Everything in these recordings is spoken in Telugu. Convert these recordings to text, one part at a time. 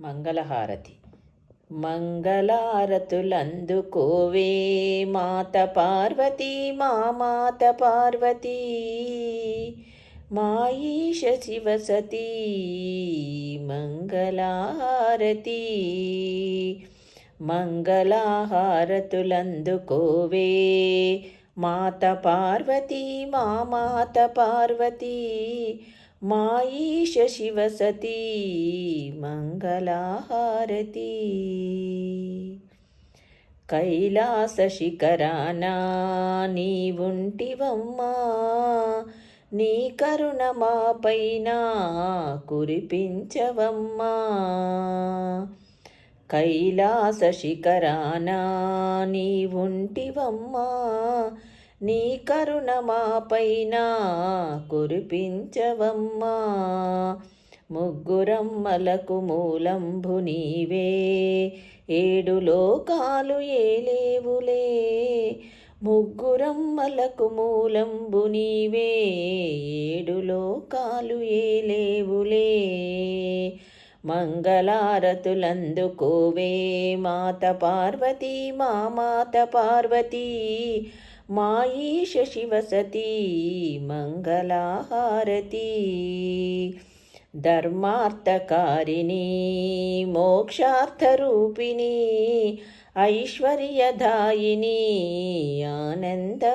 మంగళహారతి. మంగళారతులందుకోవే మాత పార్వతీ మా మాత పార్వతీ మా ఈశ శివసతీ మంగళహారతి. మంగళహారతులందుకోవే మాత పార్వతీ మా మాత పార్వతీ మాయీష ఈశ శివసతీ మంగళహారతి. కైలాస శిఖరానా నీవుంటివమ్మా నీ కరుణ మాపైన కురిపించవమ్మా. కైలాస శిఖరానా నీవుంటివమ్మా నీ కరుణ మాపైన కురిపించవమ్మా. ముగ్గురమ్మలకు మూలంభు నీవే. ఏడు లోకాలు ఏలేవులే ముగ్గురమ్మలకు మూలంబు నీవే. ఏడు లోకాలు ఏలేవులే మంగళారతులందుకోవే. మాత పార్వతీ మా మాత పార్వతీ మా ఈశ శివసతీ మంగళహారతి. ధర్మార్థకారిణి మోక్షార్థరూపిణి ఐశ్వర్యదాయిని ఆనందవాహిని.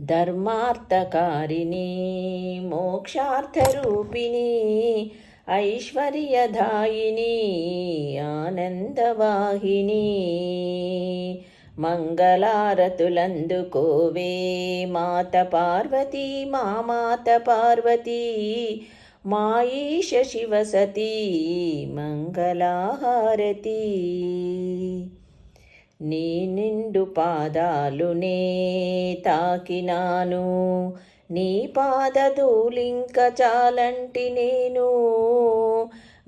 ధర్మార్థకారిణి మోక్షార్థరూపిణి ఐశ్వర్యదాయిని ఆనందవాహిని. మంగళారతులందుకోవే మాత పార్వతీ మా మాత పార్వతీ. మాయీష శివసతీ మంగళహారతి. నీ నిండు పాదాలునే తాకినాను నీ పాదధూలింక చాలంటి నేను.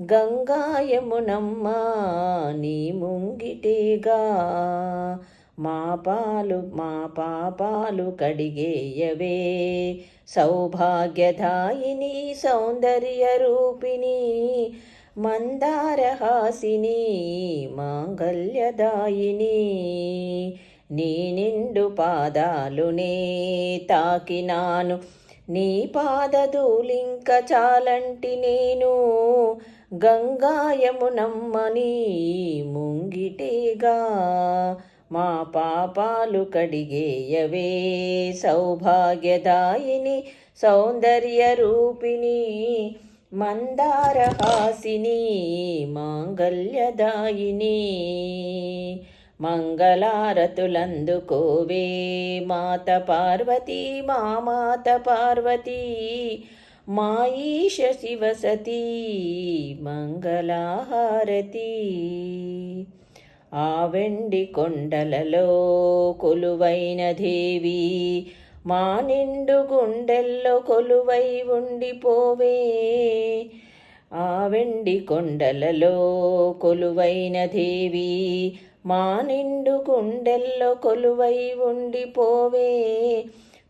గంగాయమునమ్మ నీ ముంగిటేగా మా పాలు మా పాపాలు కడిగేయవే. సౌభాగ్యదాయిని సౌందర్య రూపిణి మందారహాసిని మాంగల్యదాయిని నీ నిండు పాదాలునే తాకినాను. నీ పాదధూలింక చాలంటి నేను గంగాయమునమ్మని ముంగిటేగా మా పాపాలు కడిగేయవే సౌభాగ్యదాయిని సౌందర్య రూపిణి మందారహాసిని మాంగళ్యదాయిని మంగళారతులందుకోవే మాత పార్వతీ మా మాత పార్వతీ మా ఈశ శివసతీ మంగళహారతి. ఆ వెండి కొండలలో కొలువైన దేవి మా నిండు గుండెల్లో కొలువై ఉండిపోవే. ఆ వెండి కొండలలో కొలువైన దేవి మా నిండు గుండెల్లో కొలువై ఉండిపోవే.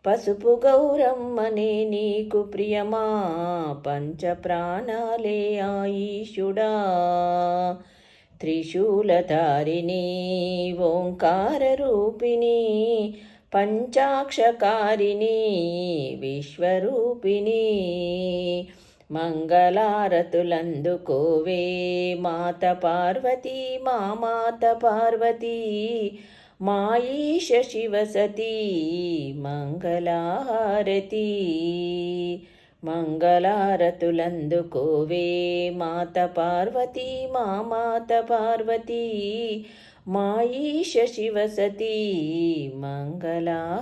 పసుపు గౌరమ్మనే నీకు ప్రియమా పంచ ప్రాణాలే ఆయుషుడా. త్రిశూలధారిణి ఓంకార రూపిణి పంచాక్షకారిణి విశ్వరూపిణి. మంగళారతులందుకోవే మాత పార్వతీ మా మాత పార్వతీ. మా ఈశ శివసతీ మంగళహారతి మంగళారతులందుకోవే మాత పార్వతీ మా మాత పార్వతీ. మా ఈశ శివసతీ మంగళహారతి